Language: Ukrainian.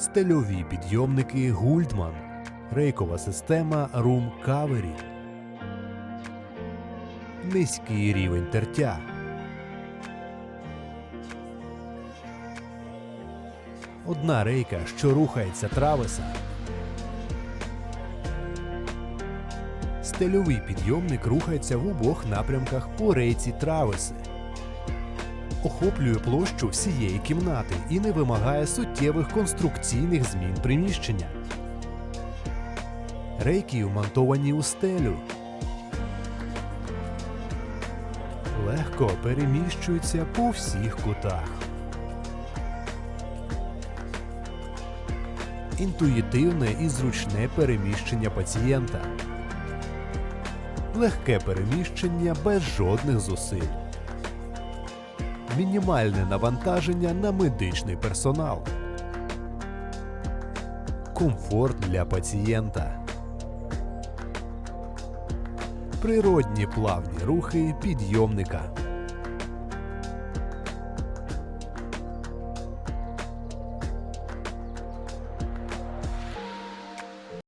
стельові підйомники Гульдман, рейкова система Room Кавері, низький рівень тертя. Одна рейка, що рухається травеса. Стельовий підйомник рухається в обох напрямках по рейці травеси. Охоплює площу всієї кімнати і не вимагає суттєвих конструкційних змін приміщення. Рейки вмонтовані у стелю. Легко переміщуються по всіх кутах. Інтуїтивне і зручне переміщення пацієнта. Легке переміщення без жодних зусиль. Мінімальне навантаження на медичний персонал. Комфорт для пацієнта. Природні плавні рухи підйомника.